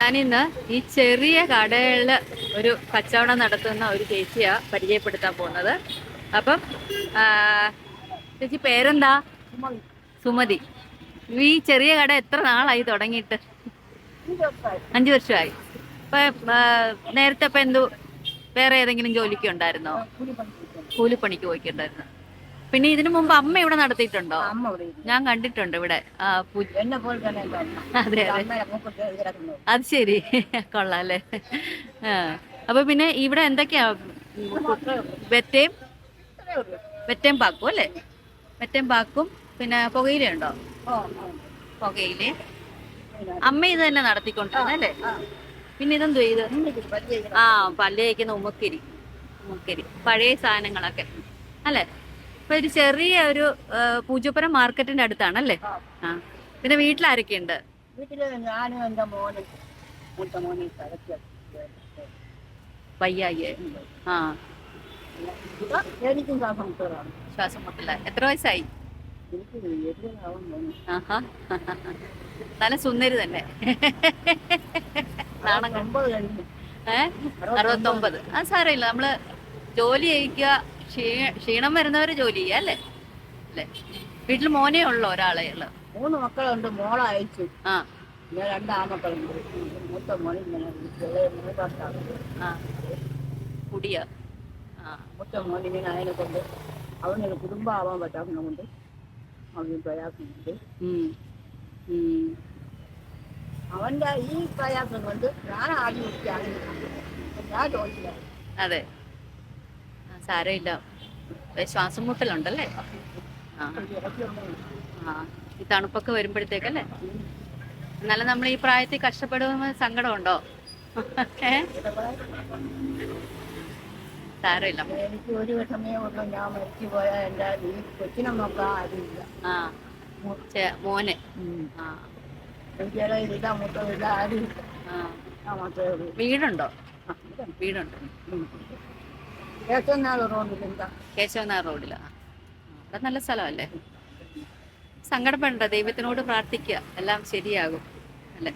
ഞാനിന്ന് ഈ ചെറിയ കടകളിൽ ഒരു കച്ചവടം നടത്തുന്ന ഒരു ചേച്ചിയാ പരിചയപ്പെടുത്താൻ പോകുന്നത്. അപ്പം ചേച്ചി പേരെന്താ? സുമതി. ഈ ചെറിയ കട എത്ര നാളായി തുടങ്ങിയിട്ട്? അഞ്ചു വർഷമായി. ഇപ്പൊ നേരത്തെ ഇപ്പൊ എന്തു വേറെ ഏതെങ്കിലും ജോലിക്ക് ഉണ്ടായിരുന്നോ? കൂലിപ്പണിക്ക് പോയിക്കുണ്ടായിരുന്നു? പിന്നെ ഇതിനു മുമ്പ് അമ്മ ഇവിടെ നടത്തിയിട്ടുണ്ടോ? അമ്മ ഇവിടെ. ഞാൻ കണ്ടിട്ടുണ്ട് ഇവിടെ. ആ, പൂ- എന്നെ പോലെ തന്നെ എന്റെ അമ്മ. അതെ അതെ. കിടക്കുന്നു. അത് ശരി. കൊള്ളാം അല്ലേ? ആ. അപ്പൊ പിന്നെ ഇവിടെ എന്തൊക്കെയാ? വെറ്റയും ഇത്രയേ ഉള്ളൂ. വെറ്റയും പാക്കും അല്ലേ? വെറ്റയും പാക്കും. പിന്നെ പുകയിലുണ്ടോ ഓ. പുകയിൽ. പിന്നെ, അമ്മ ഇത് തന്നെ നടത്തിക്കൊണ്ടിരുന്നല്ലേ ആ, പിന്നെ ഇതെന്തോ ഇത്? വലിയ. ആ പല്ല് തേക്കുന്ന ഉമ്മക്കിരി. ഉമ്മക്കിരി. പഴയ സാധനങ്ങളൊക്കെ. അല്ലേ? ഇപ്പൊ ഒരു ചെറിയ ഒരു പൂജപ്പുരം മാർക്കറ്റിന്റെ അടുത്താണല്ലേ? ആ. പിന്നെ വീട്ടിലാരൊക്കെയുണ്ട്? വീട്ടിൽ ഞാനും എന്റെ മോനും മൂത്ത മോനും കിടക്കുക. വയ്യായി ആ. ഇതാ, എനിക്കും ശ്വാസം മുട്ടലാണ്. ശ്വാസം മുട്ടില്ല എത്ര വയസ്സായി? നല്ല സുന്ദരി തന്നെ. നാണം കണ്ടു ഒമ്പത് കഴിഞ്ഞു. ഏ? അറുപത്തൊമ്പത്. ആ സാരമില്ല. നമ്മൾ ജോലി ചെയ്യിക്കുക ക്ഷീണം വരുന്നവര് ജോലി ചെയ്യാ അല്ലേ? അല്ലേ? വീട്ടിൽ മോനേ ഉള്ളോ ഒരാളെ ഉള്ളു? മൂന്ന് മക്കളുണ്ട് മോളെ അയച്ചു. ആ. രണ്ട് ആമക്കളുണ്ട് മൂത്ത മോൻ ഇങ്ങനെ. ആ. കുടിയ? ആ. മൂത്ത മോൻ ഇങ്ങനെ അതിനെ കൊണ്ട് അവനൊരു കുടുംബമാവാൻ പറ്റാവുന്ന കൊണ്ട് അവന് പ്രയാസമുണ്ട്. അവന്റെ ഈ പ്രയാസം കൊണ്ട് ഞാൻ ആദ്യം ഞാൻ ചോദിച്ചില്ല അതെ. സാരമില്ല. ശ്വാസം മുട്ടലുണ്ടല്ലേ ആ. ആ ഈ തണുപ്പൊക്കെ വരുമ്പോഴത്തേക്കല്ലേ? എന്നാലും നമ്മൾ ഈ പ്രായത്തിൽ കഷ്ടപ്പെടുമ്പോൾ സങ്കടമുണ്ടോ? ഏ? സാരമില്ല. എനിക്ക് ഒരു വിഷമേ ഉള്ളൂ. ഞാൻ മരിച്ചു പോയാൽ എന്റെ ഈ കൊച്ചിനെ നോക്കാൻ ആരുമില്ല ആ. മോനെ. ആ. ആരുമില്ല ആ. വീടുണ്ട്? കേശവനാർ റോഡിലാ. അവിടെ നല്ല സ്ഥലമല്ലേ? സങ്കടപ്പെടണ്ട ദൈവത്തിനോട് പ്രാർത്ഥിക്കുക എല്ലാം ശരിയാകും അല്ലെ?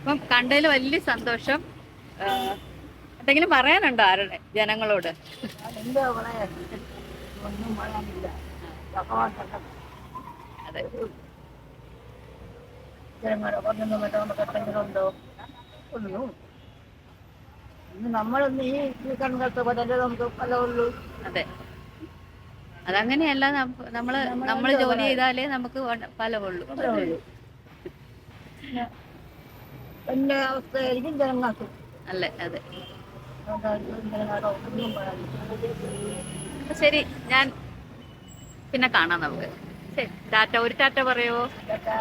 അപ്പം കണ്ടതിൽ വലിയ സന്തോഷം. എന്തെങ്കിലും പറയാനുണ്ടോ ആരുടെ ജനങ്ങളോട്? അതെ ഒന്നും ജനങ്ങളെ എന്തെങ്കിലും ഉണ്ടോ? ഒന്നും. നമ്മളൊന്ന് ഈ നമുക്ക് പല ഉള്ളൂ. അതെ. അതങ്ങനെയല്ല നമ്മൾ നമ്മൾ നമ്മൾ ജോലി ചെയ്താലേ നമുക്ക് ഫലമുള്ളൂ ഉള്ളൂ. എന്റെ അവസ്ഥയായിരിക്കും ജനങ്ങൾക്ക്. അല്ലേ അതെ. ശരി ഞാൻ പിന്നെ കാണാം നമുക്ക്. ശരി ടാറ്റ ഒരു ടാറ്റ പറയോ? ചേട്ടാ